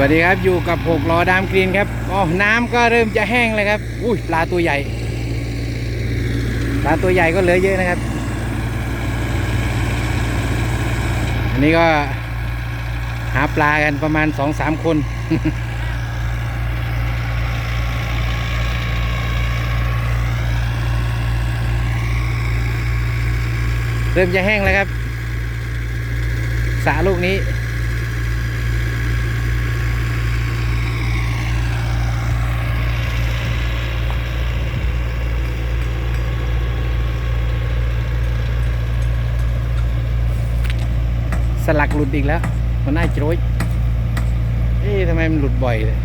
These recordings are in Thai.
วัสดีครับอยู่กับหกล้อดามกรีนครับอ๋อน้ำก็เริ่มจะแห้งเลยครับ อุ้ยปลาตัวใหญ่ปลาตัวใหญ่ก็เหลือเยอะนะครับ อันนี้ก็หาปลากันประมาณสองสามคน เริ่มจะแห้งแล้วครับสระลูกนี้ สลักหลุดอีกแล้วมันน่าจะโรยเอ๊ะทำไมมันหลุดบ่อยเลย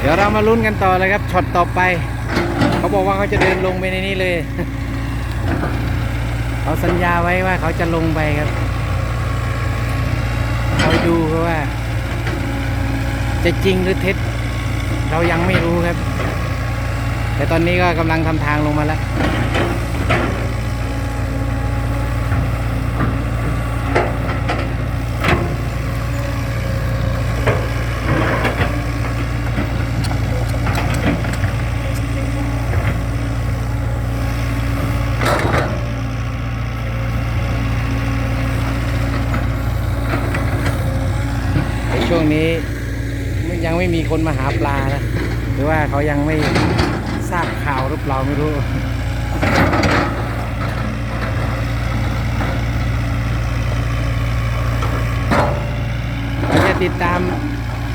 เดี๋ยวเรามาลุ้นกันต่อเลยครับช็อตต่อไป เขาบอกว่าเขาจะเดินลงไปในนี้เลย เขาสัญญาไว้ว่าเขาจะลงไปครับเราดูครับว่า จะจริงหรือเท็จ เรายังไม่รู้ครับ แต่ตอนนี้ก็กำลังทำทางลงมาแล้ว ช่วงนี้ยังไม่มีคนมาหาปลานะ หรือว่าเขายังไม่ทราบข่าวหรือเปล่าไม่รู้เราจะติดตาม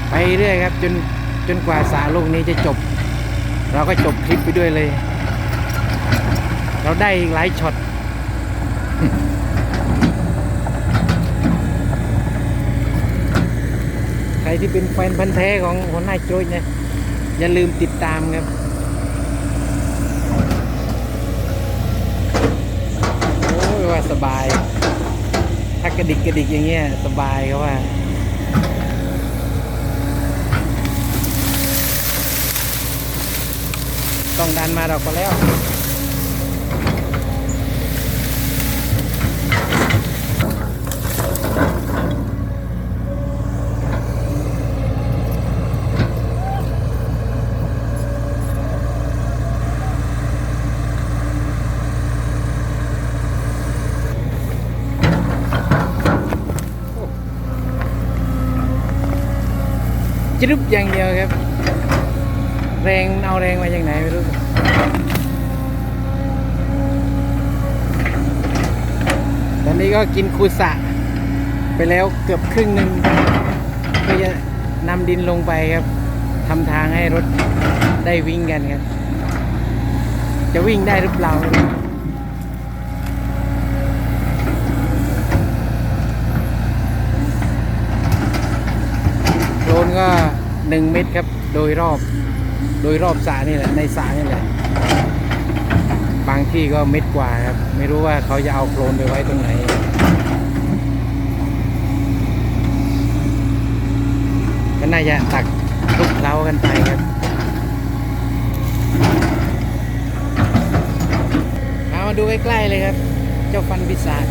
ไปเรื่อยครับ จนจนกว่าสาลูกนี้จะจบ เราก็จบคลิปไปด้วยเลย เราได้อีกหลายช็อต ใค รที่เป็นแฟนพันธ์แท้ของหัวหน้าโจ้ยเนี่ยอย่าลืมติดตามครับโอ้ยว่าสบาย ถ้ากระดิกกระดิกอย่างเงี้ยสบายเขาว่าต้องดันมาเราก็แล้ว จรึบอย่างเดียวครับ แรงเอาแรงมาจากไหนไม่รู้ตอนนี้ก็กินคูสะไปแล้วเกือบครึ่งหนึ่งเพื่อจะนำดินลงไปครับทำทางให้รถได้วิ่งกันครับ จะวิ่งได้หรือเปล่าไม่รู้โคลน ก็หนึ่งเมตรครับ โดยรอบ โดยรอบสระนี่แหละ ในสระนี่แหละ บางที่ก็เม็ดกว่าครับ ไม่รู้ว่าเขาจะเอาโคลนไปไว้ตรงไหนก็น่าจะตักทุกเล้ากันไปครับมาดูใกล้ๆเลยครับ เจ้าฟันปีศาจ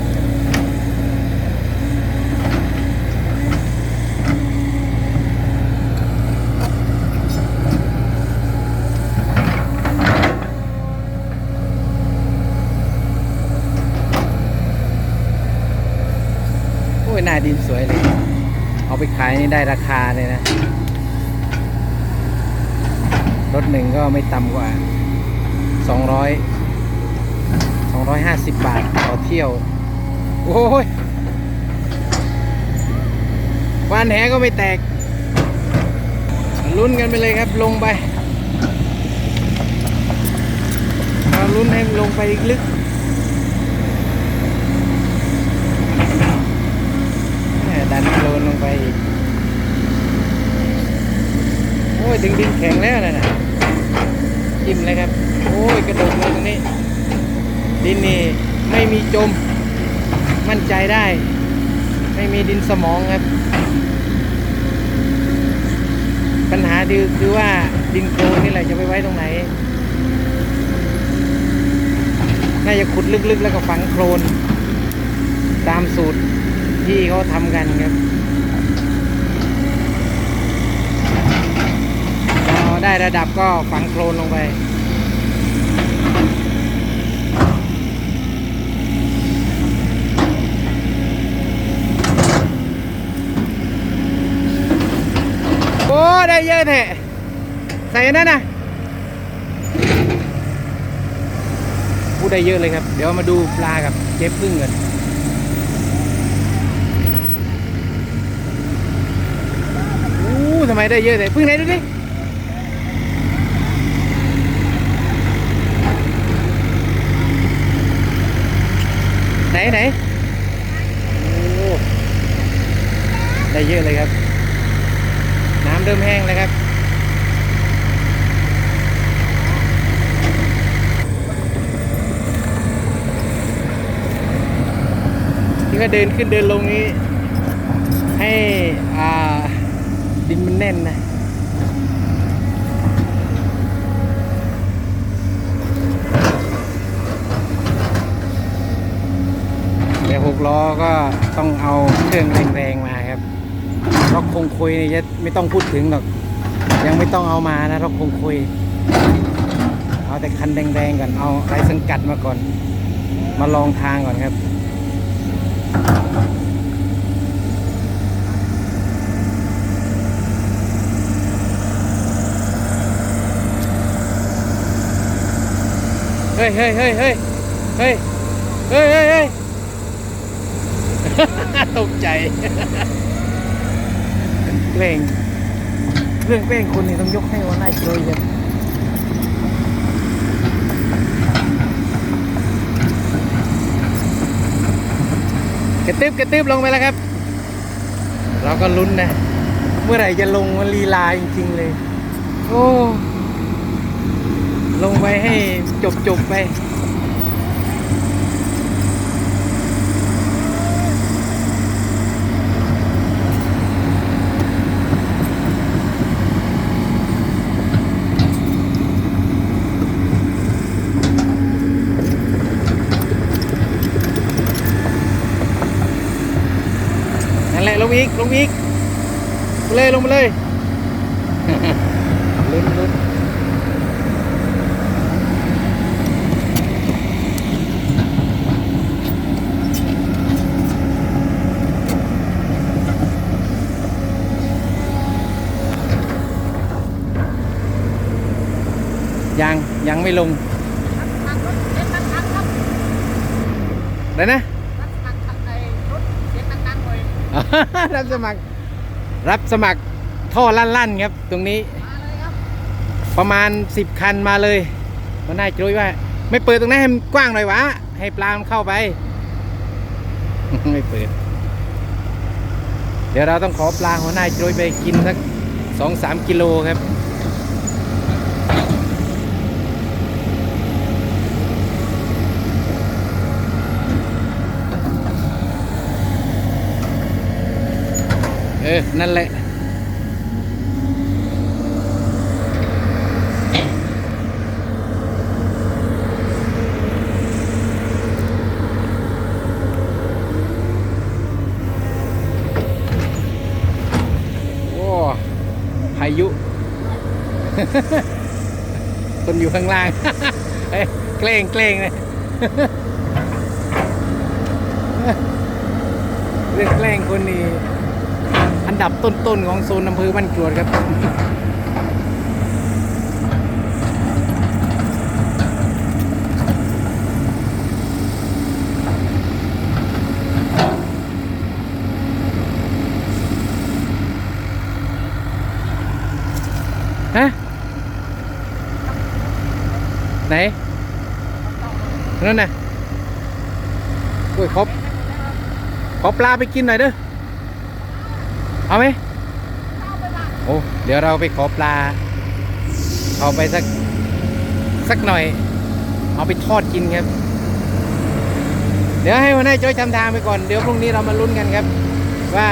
หน้าดินสวยเลย เอาไปขายนี่ได้ราคาเลยนะ รถหนึ่งก็ไม่ต่ำกว่า 200 250 บาทต่อเที่ยว โอ้ยวานแหก็ไม่แตก ลุ้นกันไปเลยครับลงไปเราลุ้นให้ลงไปอีกลึก แหม่ดั นลงไปอีก โอ้ย ดึงดินแข็งแล้วนะน่ะจิ้มเลยครับ โอ้ย กระโดดลงตรงนี้ ดินนี่ไม่มีจม มั่นใจได้ ไม่มีดินสมองครับ ปัญหาดีคือว่าดินโคลนนี่แหละจะไปไว้ตรงไหน น่าจะขุดลึกๆ แล้วก็ฝังโคลน ตามสูตรที่เขาทำกันครับพอ ได้ระดับก็ฝังโคลนลงไปโอ้ได้เยอะแท้ใส่นนั่นนะพูดได้เยอะเลยครับ เดี๋ยวมาดูปลากับเจ๊พึ่งกันอู้ทำไมได้เยอะเลยพึ่งไหนดูดิ ไหนไหนโอ้ได้เยอะเลยครับ น้ำเริ่มแห้งแล้วครับ ที่ก็เดินขึ้นเดินลงนี้ ให้อ่าดินมันแน่นนะ ล้อก็ต้องเอาเครื่องแรงๆมาครับรถคงคุยนี่จะไม่ต้องพูดถึงหรอก ยังไม่ต้องเอามานะรถคงคุย เอาแต่คันแดงๆก่อนเอาไรสังกัดมาก่อน มาลองทางก่อนครับเฮ้ยเฮ้ยเฮ้ยเฮ้ยเฮ้ยเฮ้ย ตกใจเกรงเรื่องเกรงคนนี่ต้องยกให้ว่าน่าเกยกันกระตึบกระตึบลงไปแล้วครับ เราก็ลุ้นนะ เมื่อไหร่จะลงมันลีลาจริงๆเลย โอ้ ลงไปให้จบจบๆไป นั่นแหละล งอีก ลงอีกลงเลยลงมาเลยลุ้นลุ้นยังยังไม่ลงทางรถเสียงดังๆครับเลยนะ รับสมัคร รับสมัครท่อลั่นๆครับ ตรงนี้มาเลยครับประมาณ10คันมาเลยก็น่าจะรู้ว่า ไม่เปิดตรงนั้นให้มันกว้างหน่อยวะ ให้ปลามันเข้าไป ไม่เปิด เดี๋ยวเราต้องขอปลาหัวหน้าโจยไปกินสักสองสามกิโลครับ ออนั่นแหละ โอ้พายุ คนอยู่ข้างล่าง เอ้เกรงเกรงเลยเรื่องแกล้งคนนี้ อันดับต้นๆของโซนอำเภอบ้านกรวดครับฮะไหนนั่นน่ะโอ้ยขอขอปลาไปกินหน่อยเด้อ เอาไหมเอาไปบ้านโอ้เดี๋ยวเราไปขอปลาเอาไปสักสักหน่อย เอาไปทอดกินครับ เดี๋ยวให้วันนี้จ้อยทำทางไปก่อน เดี๋ยวพรุ่งนี้เรามาลุ้นกันครับ ว่า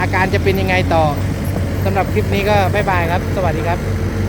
อาการจะเป็นยังไงต่อสำหรับคลิปนี้ก็บ๊ายบายครับ สวัสดีครับ